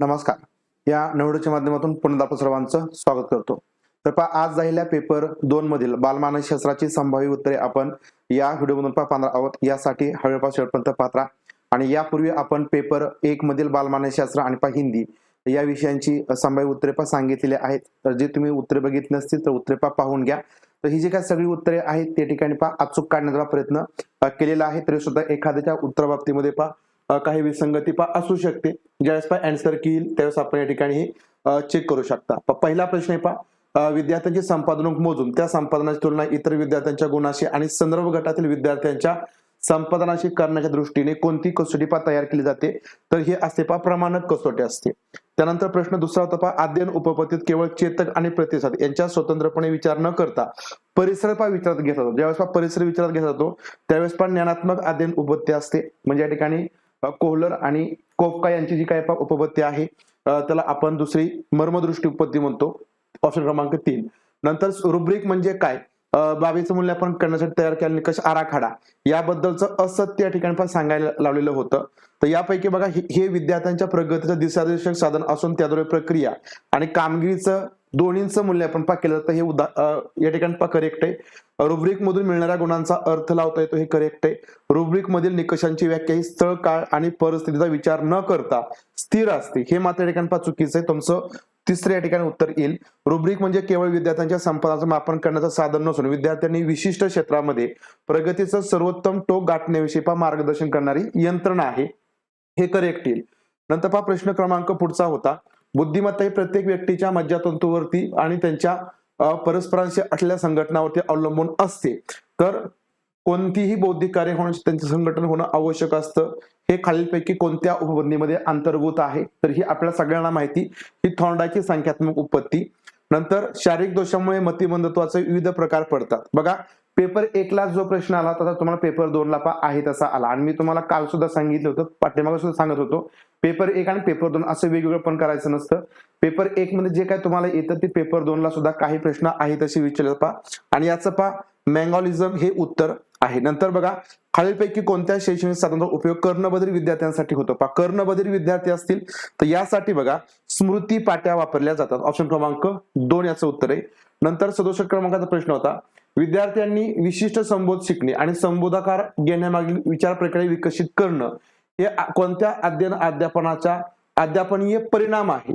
नमस्कार. या नवडूच्या माध्यमातून पुन्हा आपण सर्वांचं स्वागत करतो. तर पहा आज झालेल्या पेपर दोन मधील बालमानसशास्त्राची संभाव्य उत्तरे आपण या व्हिडिओमधून पहा पाहणार आहोत. यासाठी हळूपास शेवटपर्यंत पात्रा. आणि यापूर्वी आपण पेपर एक मधील बालमानसशास्त्र आणि पहा हिंदी या विषयांची संभाव्य उत्तरे पहा सांगितलेली आहेत. तर जे तुम्ही उत्तरे बघितली नसतील तर उत्तरे पहा पाहून घ्या. तर ही जी काही सगळी उत्तरे आहेत ते ठिकाणी पहा अचूक काढण्याचा प्रयत्न केलेला आहे. तरी सुद्धा एखाद्याच्या उत्तराबाबतीमध्ये पहा काही विसंगती असू शकते. ज्यावेळेस पा अँसर येईल त्यावेळेस आपण या ठिकाणी चेक करू शकता. पहिला प्रश्न आहे पा विद्यार्थ्यांची संपादनक मोजून. त्या संपादनाची तुलना इतर विद्यार्थ्यांच्या गुणाशी आणि संदर्भ गटातील विद्यार्थ्यांच्या संपादनाशी करण्याच्या दृष्टीने कोणती कसोटी पा तयार केली जाते? तर हे असते पा प्रमाणक कसोटी असते. त्यानंतर प्रश्न दुसरा होता पहा अध्ययन उपपत्तीत केवळ चेतक आणि प्रतिसाद यांच्या स्वतंत्रपणे विचार न करता परिसर पा विचारात घेतला जातो ज्यावेळेस पा परिसर विचारात घेतला जातो त्यावेळेस पण ज्ञानात्मक अध्ययन उपपत्ती असते. म्हणजे या ठिकाणी कोहलर आणि कोफका यांची जी काय उपपत्ती आहे त्याला आपण दुसरी मर्मदृष्टी उपपत्ती म्हणतो ऑप्शन क्रमांक तीन. नंतर रुब्रिक म्हणजे काय? अ, बाबीचं मूल्यांकन करण्यासाठी तयार केलेला निकष आराखडा. याबद्दलचं असत्य या ठिकाणी पण सांगायला लावलेलं होतं. तर यापैकी बघा हे हे विद्यार्थ्यांच्या प्रगतीचं दिशादर्शक साधन असून त्याद्वारे प्रक्रिया आणि कामगिरीचं दोन्हींचं मूल्यांकन पा केलं जातं हे उदा या ठिकाणी पा करेक्ट आहे रुब्रिक मधून मिळणाऱ्या गुणांचा अर्थ लावता येतो हे करेक्ट आहे रुब्रिक मधील निकषांची व्याख्या ही स्थळ काळ आणि परिस्थितीचा विचार न करता स्थिर असते. हे मात्र या ठिकाणी चुकीचं आहे. तुमचं तिसरं या ठिकाणी उत्तर येईल. रुब्रिक म्हणजे केवळ विद्यार्थ्यांच्या संपदाचं मापन करण्याचं साधन नसून विद्यार्थ्यांनी विशिष्ट क्षेत्रामध्ये प्रगतीचं सर्वोत्तम टोक गाठण्याविषयी पा मार्गदर्शन करणारी यंत्रणा आहे. हे करेक्ट येईल. नंतर पा प्रश्न क्रमांक पुढचा होता. बुद्धिमत्ता ही प्रत्येक व्यक्तीच्या मज्जातंतूवरती आणि त्यांच्या परस्परांशी असलेल्या संघटनावरती अवलंबून असते. तर कोणतीही बौद्धिक कार्य होण्याचे त्यांचं संघटन होणं आवश्यक असतं. हे खालीलपैकी कोणत्या उपबंधीमध्ये अंतर्भूत आहे? तर ही आपल्या सगळ्यांना माहिती. ही थोंडाची संख्यात्मक उपपत्ती नंतर शारीरिक दोषामुळे मतिमंदत्वाचे विविध प्रकार पडतात. बघा पेपर एकला जो प्रश्न आला तसा तुम्हाला पेपर दोनला पा आहे तसा आला. आणि मी तुम्हाला काल सुद्धा सांगितलं होतं पाठीमागे सुद्धा सांगत होतो पेपर एक आणि पेपर दोन असं वेगवेगळं पण करायचं नसतं. पेपर एक मध्ये जे काय तुम्हाला येतं ते पेपर दोनला सुद्धा काही प्रश्न आहे तसे विचारले पा आणि याचं पा मँगॉलिझम हे उत्तर आहे. नंतर बघा खालीलपैकी कोणत्या शैक्षणिक साधनाचा उपयोग कर्णबधिर विद्यार्थ्यांसाठी होतो? पा कर्णबधिर विद्यार्थी असतील तर यासाठी बघा स्मृती पाट्या वापरल्या जातात. ऑप्शन क्रमांक दोन याचं उत्तर आहे. नंतर सदोष क्रमांकाचा प्रश्न होता. विद्यार्थ्यांनी विशिष्ट संबोध शिकणे आणि संबोधकार घेण्यामागील विचार प्रक्रिया विकसित करणं हे कोणत्या अध्ययन अध्यापनाचा अध्यापनीय परिणाम आहे?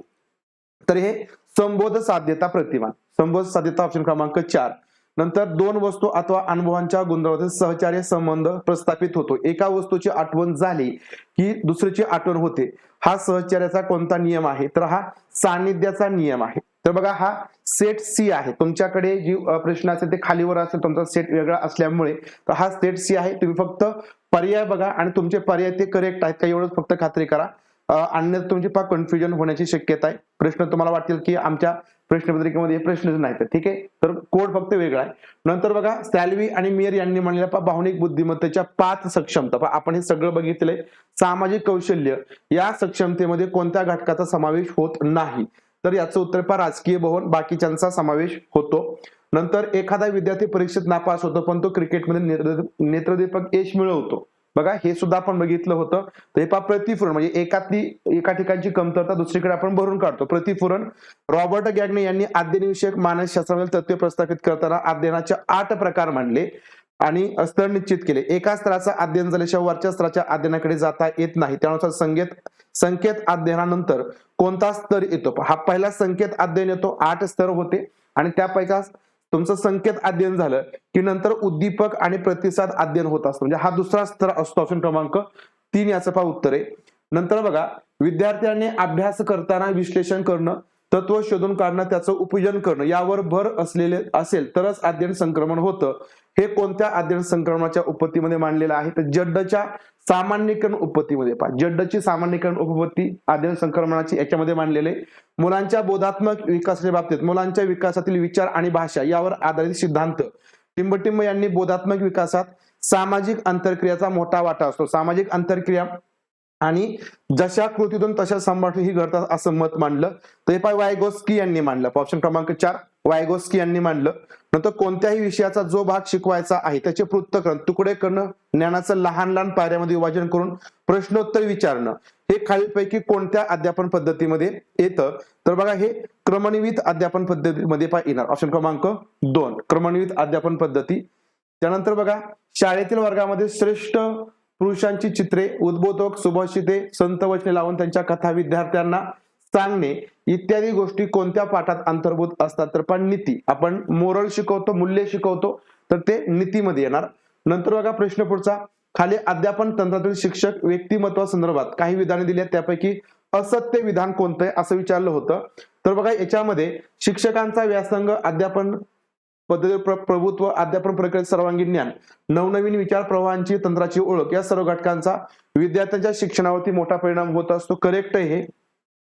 तर हे संबोध साध्यता प्रतिमान संबोध साध्यता ऑप्शन क्रमांक चार. नंतर दोन वस्तू अथवा अनुभवांच्या गुणधर्मातील सहचार्य संबंध प्रस्थापित होतो. एका वस्तूची आठवण झाली की दुसरीची आठवण होते. हा सहचार्याचा कोणता नियम आहे? तर हा सानिध्याचा नियम आहे. तर बघा हा सेट सी आहे. तुमच्याकडे जी प्रश्न असेल ते खालीवर असेल तुमचा सेट वेगळा असल्यामुळे तर हा सेट सी आहे. तुम्ही फक्त पर्याय बघा आणि तुमचे पर्याय ते करेक्ट आहेत का एवढंच फक्त खात्री करा. अ, अन्यथा तुमची फार कन्फ्युजन होण्याची शक्यता आहे. प्रश्न तुम्हाला वाटेल की आमच्या प्रश्नपत्रिकेमध्ये प्रश्नच नाही तर ठीक आहे? तर कोड फक्त वेगळा आहे. नंतर बघा सॅल्वी आणि मेयर यांनी म्हणलेल्या भावनिक बुद्धिमत्तेच्या पाच सक्षमता. पहा आपण हे सगळं बघितलंय. सामाजिक कौशल्य या सक्षमतेमध्ये कोणत्या घटकाचा समावेश होत नाही? तर याचं उत्तर पहा राजकीय भवन बाकीच्यांचा समावेश होतो. नंतर एखादा विद्यार्थी परीक्षेत नापास होतो पण तो क्रिकेटमध्ये नेत्र- नेत्रदीपक यश मिळवतो. बघा हे सुद्धा आपण बघितलं होतं. तर हे पहा प्रतिफुरण म्हणजे एकातली एका ठिकाणची कमतरता दुसरीकडे आपण भरून काढतो. प्रतिफुरण रॉबर्ट गॅगने यांनी अध्ययनविषयक मानसशास्त्रामधील तत्व प्रस्थापित करताना अध्ययनाचे आठ प्रकार मांडले आणि स्तर निश्चित केले. एका स्तराचा अध्ययन झाल्याशिवाय वरच्या स्तराच्या अध्ययनाकडे जाता येत नाही. त्यानुसार संगीत संकेत अध्ययनानंतर कोणता स्तर येतो? हा पहिला संकेत अध्ययन येतो आठ स्तर होते. आणि त्यापैका तुमचं संकेत अध्ययन झालं की नंतर उद्दीपक आणि प्रतिसाद अध्ययन होत असतं. म्हणजे हा दुसरा स्तर असतो ऑप्शन क्रमांक तीन याचं पहा उत्तर. आहे नंतर बघा विद्यार्थ्यांनी अभ्यास करताना विश्लेषण करणं तत्व शोधून काढणं त्याचं उपयोजन करणं यावर भर असलेले असेल तरच अध्ययन संक्रमण होतं. हे कोणत्या अध्ययन संक्रमणाच्या उपपत्तीमध्ये मांडलेलं आहे? तर जड्डच्या सामान्यीकरण उपपत्तीमध्ये पहा. जड्डची सामान्यीकरण उपपत्ती अध्ययन संक्रमणाची याच्यामध्ये मांडलेले. मुलांच्या बोधात्मक विकासाच्या बाबतीत मुलांच्या विकासातील विचार आणि भाषा यावर आधारित सिद्धांत. टिंबटिंब यांनी बोधात्मक विकासात सामाजिक अंतरक्रियाचा मोठा वाटा असतो. सामाजिक अंतरक्रिया आणि जशा कृतीतून तशा संभाषण ही घडतात असं मत मांडलं. तर हे पाय वायगोस्की यांनी मांडलं. ऑप्शन क्रमांक चार वायगोस्की यांनी मांडलं. नंतर कोणत्याही विषयाचा जो भाग शिकवायचा आहे त्याचे पृथ्थकरण तुकडे करणं ज्ञानाचं लहान लहान पायऱ्यामध्ये विभाजन करून प्रश्नोत्तर विचारणं हे खालीलपैकी कोणत्या अध्यापन पद्धतीमध्ये येतं? तर बघा हे क्रमनिवित अध्यापन पद्धतीमध्ये पा येणार. ऑप्शन क्रमांक दोन क्रमनिवित अध्यापन पद्धती. त्यानंतर बघा शाळेतील वर्गामध्ये श्रेष्ठ पुरुषांची चित्रे उद्बोधक सुभाषिते संत वचने लावून त्यांच्या कथा विद्यार्थ्यांना सांगणे इत्यादी गोष्टी कोणत्या पाठात अंतर्भूत असतात? तर पण नीती. आपण मोरल शिकवतो मूल्य शिकवतो तर ते नीतीमध्ये येणार. नंतर बघा प्रश्न पुढचा. खाली अध्यापन तंत्रातील शिक्षक व्यक्तिमत्वा संदर्भात काही विधाने दिली आहेत. त्यापैकी असत्य विधान कोणतं आहे असं विचारलं होतं. तर बघा याच्यामध्ये शिक्षकांचा व्यासंग अध्यापन पद्धती प्रभुत्व अध्यापन प्रक्रियेत सर्वांगीण ज्ञान नवनवीन विचार प्रवाहांची तंत्राची ओळख या सर्व घटकांचा विद्यार्थ्यांच्या शिक्षणावरती मोठा परिणाम होत असतो. करेक्ट आहे हे.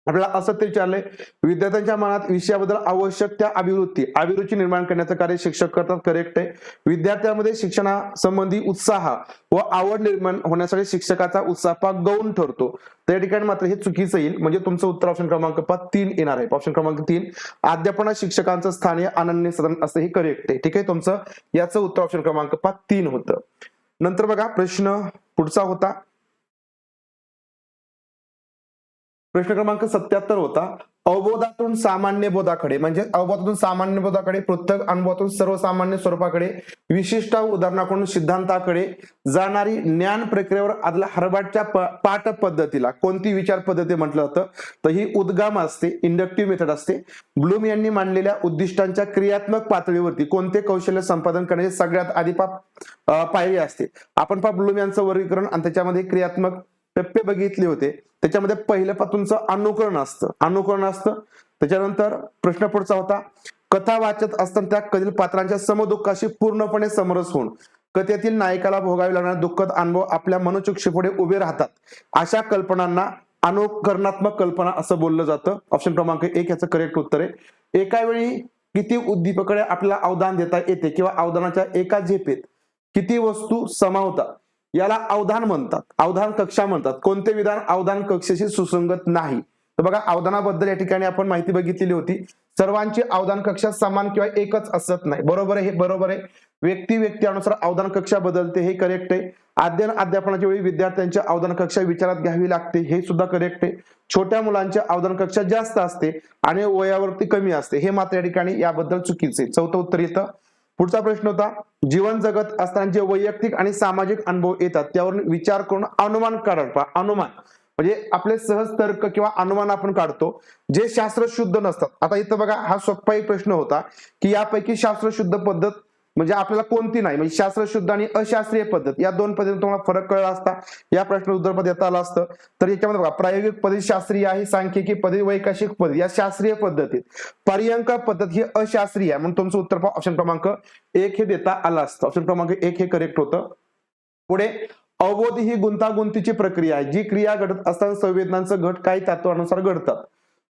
आपल्याला असं ते विचारलंय विद्यार्थ्यांच्या मनात विषयाबद्दल आवश्यक त्या अभिवृत्ती अभिरुची निर्माण करण्याचं कार्य शिक्षक करतात करेक्ट आहे. विद्यार्थ्यांमध्ये शिक्षणासंबंधी उत्साह व आवड निर्माण होण्यासाठी शिक्षकाचा उत्साह पाक गौण ठरतो. त्या ठिकाणी मात्र हे चुकीचं येईल. म्हणजे तुमचं उत्तर ऑप्शन क्रमांक पाच तीन येणार आहे. ऑप्शन क्रमांक तीन अध्यापना शिक्षकांचं स्थान हे अनन्य सदन असं हे करेक्ट आहे. ठीक आहे तुमचं याचं उत्तर ऑप्शन क्रमांक पाच तीन होतं. नंतर बघा प्रश्न पुढचा होता. प्रश्न क्रमांक सत्याहत्तर होता अवबोधातून सामान्य बोधाकडे म्हणजे अवबोधातून सामान्य बोधाकडे पृथक अनुभवातून सर्वसामान्य स्वरूपाकडे विशिष्ट उदाहरणाकडून सिद्धांताकडे जाणारी ज्ञान प्रक्रियेवर आदला हरबाटच्या पाठ पद्धतीला कोणती विचार पद्धती म्हटलं जातं तर ही उद्गाम असते इंडक्टिव्ह मेथड असते. ब्लूम यांनी मांडलेल्या उद्दिष्टांच्या क्रियात्मक पातळीवरती कोणते कौशल्य संपादन करण्याची सगळ्यात आधी पाप पायरी असते. आपण पा ब्लूम यांचं वर्गीकरण आणि त्याच्यामध्ये क्रियात्मक टप्पे बघितले होते. त्याच्यामध्ये पहिल्यापासूनचं अनुकरण असतं. अनुकरण असतं. त्याच्यानंतर प्रश्न पुढचा होता. कथा वाचत असताना त्या कधील पात्रांच्या समदुःखाशी पूर्णपणे समरस होऊन कथेतील नायकाला भोगावे लागणारे दुःखद अनुभव आपल्या मनोचक्षेपुढे उभे राहतात. अशा कल्पनांना अनुकरणात्मक कल्पना असं बोललं जातं. ऑप्शन क्रमांक एक याचं करेक्ट उत्तर आहे. एका वेळी किती उद्दीपकडे आपल्याला अवदान देता येते किंवा अवदानाच्या एका झेपेत किती वस्तू समावतात याला अवधान म्हणतात. अवधान कक्षा म्हणतात. कोणते विधान अवधान कक्षेशी सुसंगत नाही? तर बघा अवधानाबद्दल या ठिकाणी आपण माहिती बघितलेली होती. सर्वांची अवधान कक्षा समान किंवा एकच असत नाही. बरोबर आहे हे बरोबर आहे. व्यक्ती व्यक्ती अनुसार अवधान कक्षा बदलते हे करेक्ट आहे. अध्ययन अध्यापनाच्या वेळी विद्यार्थ्यांच्या अवधान कक्षा विचारात घ्यावी लागते हे सुद्धा करेक्ट आहे. छोट्या मुलांच्या अवधान कक्षा जास्त असते आणि वयावरती कमी असते. हे मात्र या ठिकाणी याबद्दल चुकीचे चौथं उत्तर येतं. पुढचा प्रश्न होता जीवन जगत असताना जे वैयक्तिक आणि सामाजिक अनुभव येतात त्यावरून विचार करून अनुमान काढा अनुमान. म्हणजे आपले सहज तर्क किंवा अनुमान आपण काढतो जे शास्त्रशुद्ध नसतात. आता इथं बघा हा सोपा एक प्रश्न होता की यापैकी शास्त्रशुद्ध पद्धत म्हणजे आपल्याला कोणती नाही. म्हणजे शास्त्र शुद्ध आणि अशास्त्रीय पद्धत या दोन पद्धतीने तुम्हाला फरक कळला असता या प्रश्न उत्तर पद येता आलं असतं. तर याच्यामध्ये बघा प्रायोगिक पद्धती शास्त्रीय आहे सांख्यिकी पद्धती वैकाशिक पद्धती या शास्त्रीय पद्धतीत. पर्यंक पद्धत ही अशास्त्रीय आहे म्हणून तुमचं उत्तर ऑप्शन क्रमांक एक हे देता आलं असतं. ऑप्शन क्रमांक एक हे करेक्ट होतं. पुढे अवबोध ही गुंतागुंतीची प्रक्रिया आहे जी क्रिया घडत असताना संवेदनांचं घट काही तत्वानुसार घडतात.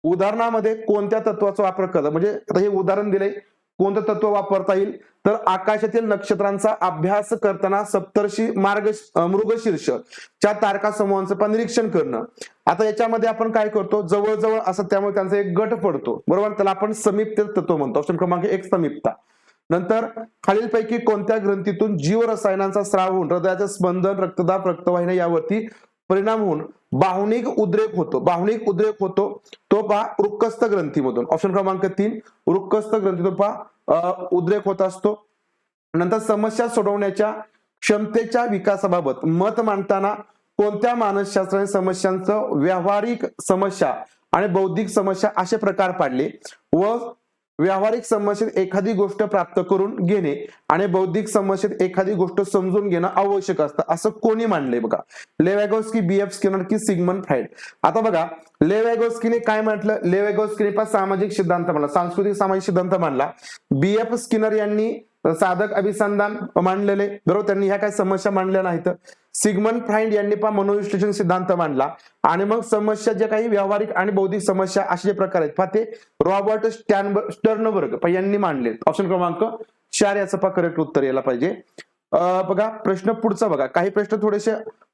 उदाहरणामध्ये कोणत्या तत्वाचा वापर करतात? म्हणजे आता हे उदाहरण दिले कोणतं तत्व वापरता येईल? तर आकाशातील नक्षत्रांचा अभ्यास करताना सप्तर्षी मार्ग मृगशीर्ष च्या तारका समूहांचं पण निरीक्षण करणं. आता याच्यामध्ये आपण काय करतो? जवळजवळ असं त्यामुळे त्यांचा एक गट पडतो. बरोबर? त्याला आपण समीप्त तत्व म्हणतो. ऑप्शन क्रमांक एक समीपता. नंतर खालीलपैकी कोणत्या ग्रंथीतून जीवरसायनांचा स्राव होऊन हृदयाचं स्पंदन रक्तदाब रक्तवाहिन्या यावरती परिणाम होऊन भावनिक उद्रेक होतो. भावनिक उद्रेक होतो. तो पहा वृक्कस्थ ग्रंथीमधून. ऑप्शन क्रमांक तीन वृक्कस्थ ग्रंथीतून पहा उद्रेक होत असतो. नंतर समस्या सोडवण्याच्या क्षमतेच्या विकासाबाबत मत मांडताना कोणत्या मानसशास्त्राने समस्यांचं व्यावहारिक समस्या आणि बौद्धिक समस्या असे प्रकार पाडले व व्यावहारिक समस्येत एखादी गोष्ट प्राप्त करून घेणे आणि बौद्धिक समस्येत एखादी गोष्ट समजून घेणं आवश्यक असतं. असं कोणी मांडलंय बघा? लेवॅगोस्की बी एफ स्किनर की सिगमन फ्राईड आता बघा लेवॅगोस्कीने काय म्हटलं? लेवॅगोस्कीने पण सामाजिक सिद्धांत मांडला सांस्कृतिक सामाजिक सिद्धांत मांडला बी एफ स्किनर यांनी साधक अभिसंधान मांडलेले. बरोबर? त्यांनी ह्या काही समस्या मांडल्या नाहीत. सिगमन फ्राईंड यांनी पण मनोविश्लेषण सिद्धांत मांडला. आणि मग समस्या ज्या काही व्यावहारिक आणि बौद्धिक समस्या असे जे प्रकार आहेत ते रॉबर्ट स्टॅन स्टर्नबर्ग यांनी मांडले. ऑप्शन क्रमांक चार याचं करेक्ट उत्तर यायला पाहिजे. बघा प्रश्न पुढचा बघा. काही प्रश्न थोडेसे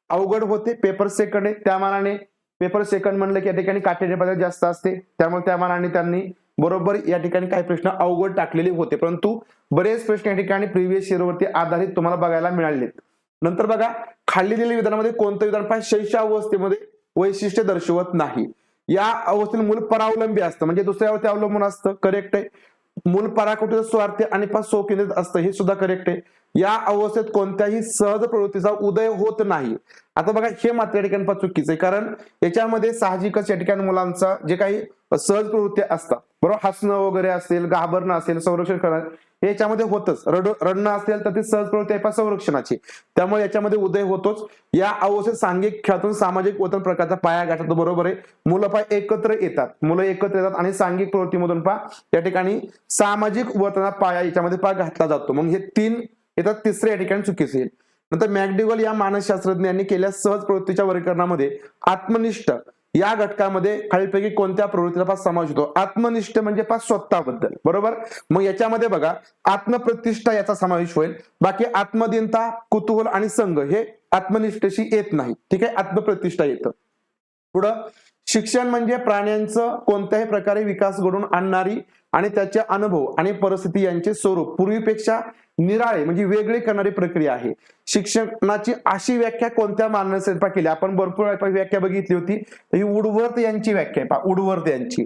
अवघड होते. पेपर सेकंड आहे त्या मानाने पेपर सेकंड म्हणलं की या ठिकाणी काटेरी पद्धत जास्त असते. त्यामुळे त्या मानाने त्यांनी बरोबर या ठिकाणी काही प्रश्न अवघड टाकलेले होते. परंतु बरेच प्रश्न या ठिकाणी प्रिव्हियस इयरवरती आधारित तुम्हाला बघायला मिळालेत. नंतर बघा खाली दिलेल्या विधानामध्ये कोणतं विधान फार शैशा अवस्थेमध्ये वैशिष्ट्य दर्शवत नाही. या अवस्थेत मूल परावलंबी असतं. म्हणजे दुसऱ्यावरती अवलंबून असतं. करेक्ट आहे. मूल पराकुटी स्वार्थ आणि पा स्वकेंद्रित असतं. हे सुद्धा करेक्ट आहे. या अवस्थेत कोणत्याही सहज प्रवृत्तीचा उदय होत नाही. आता बघा हे मात्र या ठिकाणी पहा चुकीचं आहे. कारण याच्यामध्ये साहजिकच या ठिकाणी मुलांचा जे काही सहज प्रवृत्ती असतात. बरोबर? हसणं वगैरे असेल घाबरणं असेल संरक्षण करणं हे याच्यामध्ये होतच. रड रडणं असेल तर ती सहज प्रवृत्ती आहे संरक्षणाची. त्यामुळे याच्यामध्ये उदय होतोच. या अवस्थेत सांघिक खेळातून सामाजिक वर्तन प्रकारचा पाया गाठतो बरोबर आहे. मुलं पाय एकत्र येतात. मुलं एकत्र येतात आणि सांघिक प्रवृत्तीमधून पहा या ठिकाणी सामाजिक वर्तनाचा पाया याच्यामध्ये पाय घातला जातो. मग हे तीन येतात तिसरे या ठिकाणी चुकीचे येईल. नंतर मॅकडिगल या मानसशास्त्रज्ञांनी केल्या सहज प्रवृत्तीच्या वर्गीकरणामध्ये आत्मनिष्ठ या घटकामध्ये खालीलपैकी कोणत्या प्रवृत्तीचा पास समावेश होतो? आत्मनिष्ठ म्हणजे पास स्वतःबद्दल. बरोबर? मग याच्यामध्ये बघा आत्मप्रतिष्ठा याचा समावेश होईल. बाकी आत्मदिनता कुतूहल आणि संघ हे आत्मनिष्ठेशी येत नाही. ठीक आहे? आत्मप्रतिष्ठा येतं. पुढं शिक्षण म्हणजे प्राण्यांचं कोणत्याही प्रकारे विकास घडून आणणारी आणि त्याचे अनुभव आणि परिस्थिती यांचे स्वरूप. पूर्वीपेक्षा निराळे म्हणजे वेगळे करणारी प्रक्रिया आहे. शिक्षणाची अशी व्याख्या कोणत्या मानसपा केली? आपण भरपूर व्याख्या बघितली होती. ही उडवर्त यांची व्याख्या आहे. उडवर्त यांची.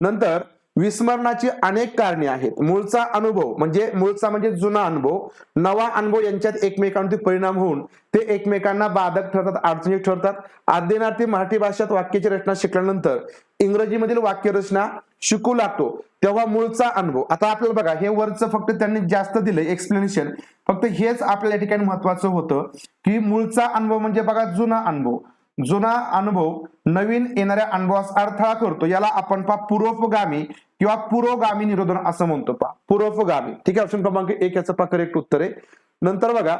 नंतर विस्मरणाची अनेक कारणे आहेत. मूळचा अनुभव म्हणजे मूळचा म्हणजे जुना अनुभव नवा अनुभव यांच्यात एकमेकांवरती परिणाम होऊन ते एकमेकांना बाधक ठरतात अडचणी ठरतात. आद्यनार्थी मराठी भाषेत वाक्याची रचना शिकल्यानंतर इंग्रजीमधील वाक्यरचना शिकू लागतो. तेव्हा मूळचा अनुभव. आता आपल्याला बघा हे वरचं फक्त त्यांनी जास्त दिलंय एक्सप्लेनेशन फक्त हेच आपल्या ठिकाणी महत्वाचं होतं की मूळचा अनुभव म्हणजे बघा जुना अनुभव. जुना अनुभव नवीन येणाऱ्या अनुभवास अडथळा करतो. याला आपण पा पूर्वगामी किंवा पुरोगामी निरोधन असं म्हणतो पा पूर्वगामी ठीक आहे ऑप्शन क्रमांक एक याचं पा करेक्ट उत्तर आहे. नंतर बघा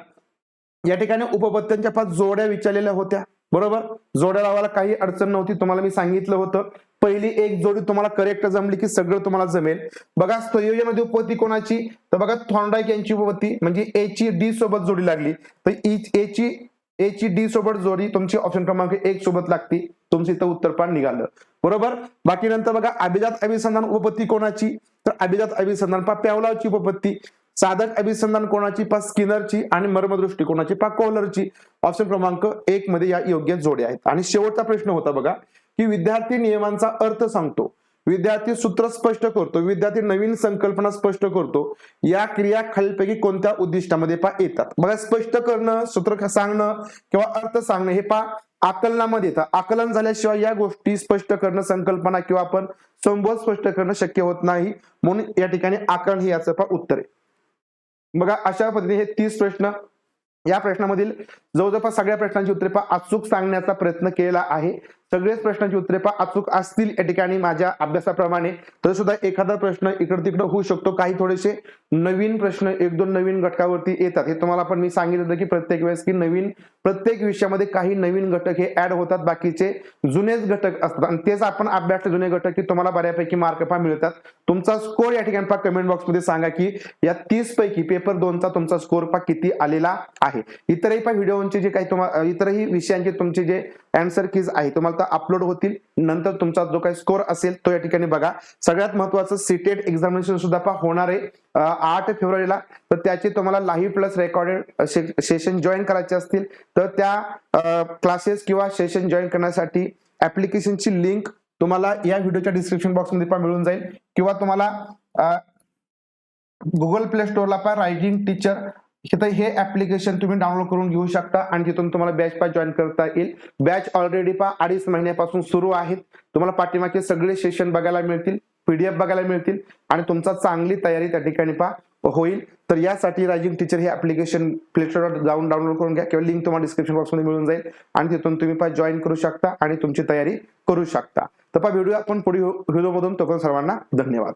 या ठिकाणी उपपत्त्यांच्या पाच जोड्या विचारलेल्या होत्या. बरोबर? जोड्या लावायला काही अडचण नव्हती. तुम्हाला मी सांगितलं होतं. पहिली एक जोडी तुम्हाला करेक्ट जमली की सगळं तुम्हाला जमेल. बघा मध्ये उपपत्ती कोणाची? तर बघा थॉर्नडाईक यांची उपपत्ती म्हणजे ए ची डी सोबत जोडी लागली. तर e, ए ची ए ची डी सोबत जोडी तुमची ऑप्शन क्रमांक एक सोबत लागती. तुमचं इथं उत्तरपान निघालं. बरोबर? बाकी नंतर बघा अभिजात अभिसंधान उपपत्ती कोणाची? तर अभिजात अभिसंधान पा प्यावलावची उपपत्ती साधक अभिसंधान कोणाची? पा स्किनरची आणि मर्मदृष्टी कोणाची? पा कोलरची. ऑप्शन क्रमांक एक मध्ये या योग्य जोड्या आहेत. आणि शेवटचा प्रश्न होता बघा की विद्यार्थी नियमांचा अर्थ सांगतो. विद्यार्थी सूत्र स्पष्ट करतो. विद्यार्थी नवीन संकल्पना स्पष्ट करतो. या क्रिया खालीलपैकी कोणत्या उद्दिष्टामध्ये पा येतात? बघा स्पष्ट करणं सूत्र सांगणं किंवा अर्थ सांगणं हे पा आकलनामध्ये येतं. आकलन झाल्याशिवाय या गोष्टी स्पष्ट करणं संकल्पना किंवा आपण संबोध स्पष्ट करणं शक्य होत नाही. म्हणून या ठिकाणी आकलन हे याचं पा उत्तर आहे. बघा अशा पद्धतीने हे तीस प्रश्न या प्रश्नामधील जवळजवळ सगळ्या प्रश्नांची उत्तरे पा अचूक सांगण्याचा प्रयत्न केला आहे. सगळेच प्रश्नांची उत्तरे पा अचूक असतील या ठिकाणी माझ्या अभ्यासाप्रमाणे. तर सुद्धा एखादा प्रश्न इकडं तिकडं होऊ शकतो काही थोडेसे नवीन प्रश्न एक दोन नवीन घटकावरती येतात. हे तुम्हाला पण मी सांगितलं होतं की प्रत्येक वेळेस की नवीन प्रत्येक विषयामध्ये काही नवीन घटक हे ऍड होतात बाकीचे जुनेच घटक असतात. आणि तेच आपण अभ्यासले जुने घटक की तुम्हाला बऱ्यापैकी मार्क पा मिळतात. तुमचा स्कोर या ठिकाणी पा कमेंट बॉक्समध्ये सांगा की या तीस पैकी पेपर दोनचा तुमचा स्कोर पा किती आलेला आहे. इतरही पा दोनचे जे काही तुम्हाला इतरही विषयांचे तुमचे जे अँसर कीज आहे तुम्हाला अपलोड होतील. नंतर तुमचा जो काही स्कोर असेल तो या ठिकाणी बघा. सगळ्यात महत्वाचं सीटेट एक्झामिनेशन सुद्धा पा होणार आहे. आठ फेब्रुवारीला. तर त्याचे तुम्हाला live plus recorded session join करायचे असतील. तर त्या क्लासेस किंवा सेशन जॉईन करण्यासाठी ऍप्लिकेशनची लिंक तुम्हाला या व्हिडिओच्या डिस्क्रिप्शन बॉक्समध्ये पण मिळून जाईल. किंवा तुम्हाला गुगल प्ले स्टोअरला पण रायटिंग टीचर तर हे ऍप्लिकेशन तुम्ही डाउनलोड करून घेऊ शकता आणि तिथून तुम्हाला बॅच पा जॉईन करता येईल. बॅच ऑलरेडी पा अडीच महिन्यापासून सुरू आहेत. तुम्हाला पाठीमागे सगळे सेशन बघायला मिळतील पीडीएफ बघायला मिळतील आणि तुमचा चांगली तयारी त्या ठिकाणी पा होईल. तर यासाठी रायजिंग टीचर हे ऍप्लिकेशन प्ले जाऊन डाउनलोड करून घ्या किंवा लिंक तुम्हाला डिस्क्रिप्शन बॉक्समध्ये मिळून जाईल आणि तिथून तुम्ही पा जॉईन करू शकता आणि तुमची तयारी करू शकता. तर पा व्हिडिओ आपण पुढील व्हिडिओमधून तोपर्यंत सर्वांना धन्यवाद.